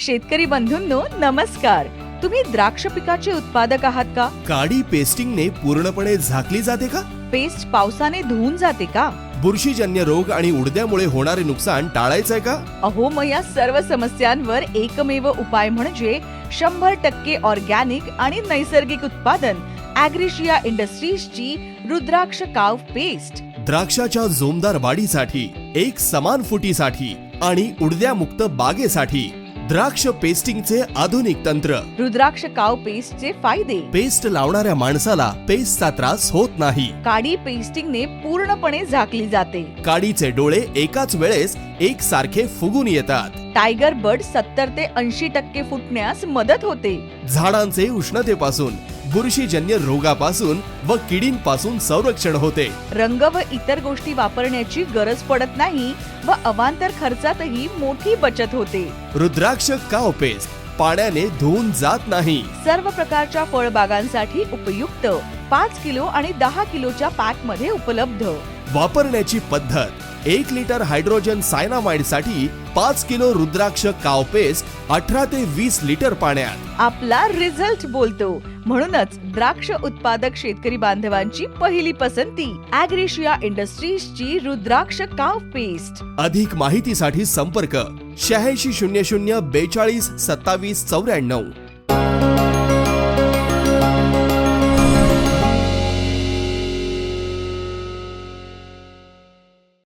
शेतकरी बंधूंनो नमस्कार. तुम्ही द्राक्ष पिकाचे उत्पादक आहात का? काडी पेस्टिंगने पूर्णपणे झाकली जाते का? पेस्ट पावसाने धुवून जाते का? बुरशीजन्य रोग आणि उडद्यामुळे होणारे नुकसान टाळायचंय का? अहो मग या सर्व समस्यांवर एकमेव उपाय म्हणजे शंभर टक्के ऑर्गॅनिक आणि नैसर्गिक उत्पादन अॅग्रिशिया इंडस्ट्रीजची रुद्राक्ष काव पेस्ट. द्राक्षाच्या जोमदार वाढीसाठी एक समान फुटीसाठी आणि उडद्यामुक्त बागेसाठी द्राक्ष पेस्टिंगचे आधुनिक तंत्र. रुद्राक्ष काव पेस्टचे फायदे. पेस्ट लावणाऱ्या माणसाला पेस्टचा त्रास होत नाही. काडी पेस्टिंगने पूर्णपणे झाकली जाते. काडीचे डोळे एकाच वेळेस एक सारखे फुगून येतात. टायगर बर्ड सत्तर ते ऐंशी टक्के फुटण्यास मदत होते. झाडांचे उष्णतेपासून बुरशीजन्य रोगापासून व किडींपासून संरक्षण होते. रंग व इतर गोष्टी वापरण्याची गरज पडत नाही व अवांतर खर्चातही मोठी बचत होते. रुद्राक्ष काव पेस्ट पाण्याने धुवून जात नाही. सर्व प्रकारच्या फळबागांसाठी उपयुक्त पाच किलो आणि दहा किलोच्या पॅकमध्ये उपलब्ध. वापरण्याची पद्धत. एक लिटर हायड्रोजन सायनामाइडसाठी पाच किलो रुद्राक्ष काव पेस्ट अठरा ते वीस लिटर पाण्यात. आपला रिझल्ट बोलतो. म्हणूनच द्राक्ष उत्पादक शेतकरी बांधवांची पहिली पसंती अॅग्रेशिया इंडस्ट्रीजची रुद्राक्ष काव पेस्ट. अधिक माहितीसाठी संपर्क शहाऐंशी शून्य शून्य बेचाळीस सत्तावीस चौऱ्याण्णव.